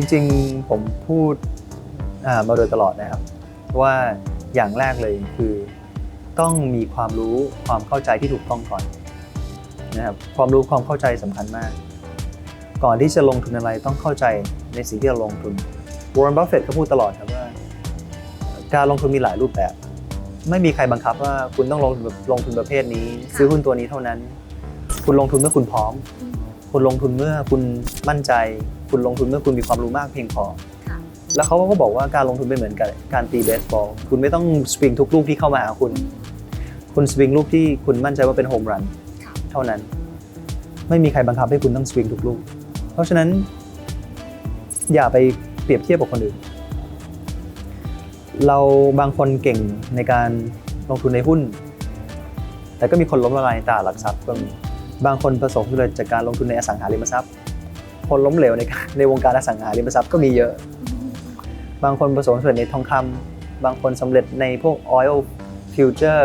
จริงๆผมพูดมาโดยตลอดนะครับ ว่าอย่างแรกเลยคือต้องมีความรู้ความเข้าใจที่ถูกต้องก่อนนะครับความรู้ความเข้าใจสำคัญมาก ก่อนที่จะลงทุนอะไรต้องเข้าใจในสิ่งที่เราลงทุนวอร์เรนบัฟเฟตก็พูดตลอดครับว่า การลงทุนมีหลายรูปแบบ ไม่มีใครบังคับว่าคุณต้องลงลงทุนประเภทนี้ ซื้อหุ้นตัวนี้เท่านั้น คุณลงทุนเมื่อคุณพร้อม คุณลงทุนเมื่อคุณมั่นใจ คุณลงทุนเมื่อคุณมีความรู้มากเพียงพอค่ะแล้วเขาก็บอกว่าการลงทุนไม่เหมือนกับการตีเบสบอล คุณไม่ต้องสปริงทุกลูกที่เข้ามาหาคุณ คุณสปริงลูกที่คุณมั่นใจว่าเป็นโฮมรันค่ะเท่านั้น ไม่มีใครบังคับให้คุณต้องสปริงทุกลูก เพราะฉะนั้น อย่าไปเปรียบเทียบกับคนอื่น เราบางคนเก่งในการลงทุนในหุ้น แต่ก็มีคนล้มละลายในตลาดหลักทรัพย์ก็มี บางคนประสบความสำเร็จจากการลงทุนในอสังหาริมทรัพย์ คนล้มเหลวในการในวงการอสังหาริมทรัพย์ก็มีเยอะ บางคนประสบความสำเร็จในทองคำบางคนสำเร็จในพวก oil future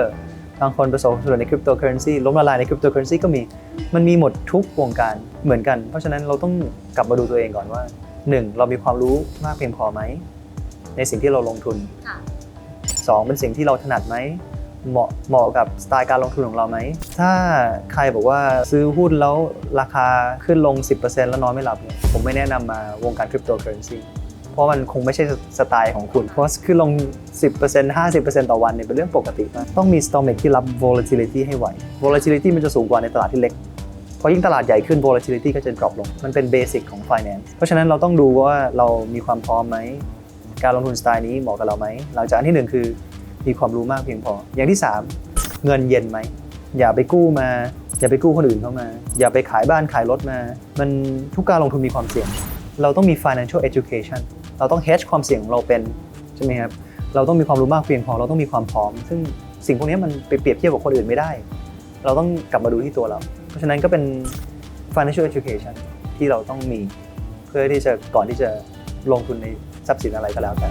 บางคนประสบความสำเร็จในคริปโตเคอเรนซีล้มละลายในคริปโตเคอเรนซีก็มี มันมีหมดทุกวงการเหมือนกัน เพราะฉะนั้นเราต้องกลับมาดูตัวเองก่อนว่า 1. เรามีความรู้มากเพียงพอไหม ในสิ่งที่เราลงทุนค่ะ2เป็นสิ่งที่เราถนัดไหม เหมาะเหมาะกับสไตล์การลงทุนของเราไหม ถ้าใครบอกว่าซื้อหุ้นแล้วราคาขึ้นลง 10%แล้วนอนไม่หลับเนี่ยผมไม่แนะนำมาวงการคริปโตเคอเรนซีเพราะมันคงไม่ใช่สไตล์ของคุณ เพราะขึ้นลง 10% 50%ต่อวันเนี่ยเป็นเรื่องปกติมากต้องมี stomach ที่รับ volatility ให้ไหว volatility มันจะสูงกว่าในตลาดที่เล็กเพราะยิ่งตลาดใหญ่ขึ้น volatility ก็จะ drop ลง มันเป็น basic ของ finance เพราะฉะนั้นเราต้องดูว่าเรามีความพร้อมไหม การลงทุนสไตล์นี้เหมาะกับเราไหม หลังจากอันที่หนึ่งคือ มีความรู้มากเพียงพอ อย่างที่ 3 เงินเย็นไหม อย่าไปกู้มา อย่าไปกู้คนอื่นเข้ามา อย่าไปขายบ้านขายรถมา มันทุกการลงทุนมีความเสี่ยง เราต้องมี financial education เราต้อง hedge ความเสี่ยงของเราเป็นใช่ไหมครับ เราต้องมีความรู้มากเพียงพอ เราต้องมีความพร้อม ซึ่งสิ่งพวกนี้มันไปเปรียบเทียบกับคนอื่นไม่ได้ เราต้องกลับมาดูที่ตัวเรา เพราะฉะนั้นก็เป็น financial education ที่เราต้องมีเพื่อที่จะก่อนที่จะลงทุนในทรัพย์สินอะไรก็แล้วแต่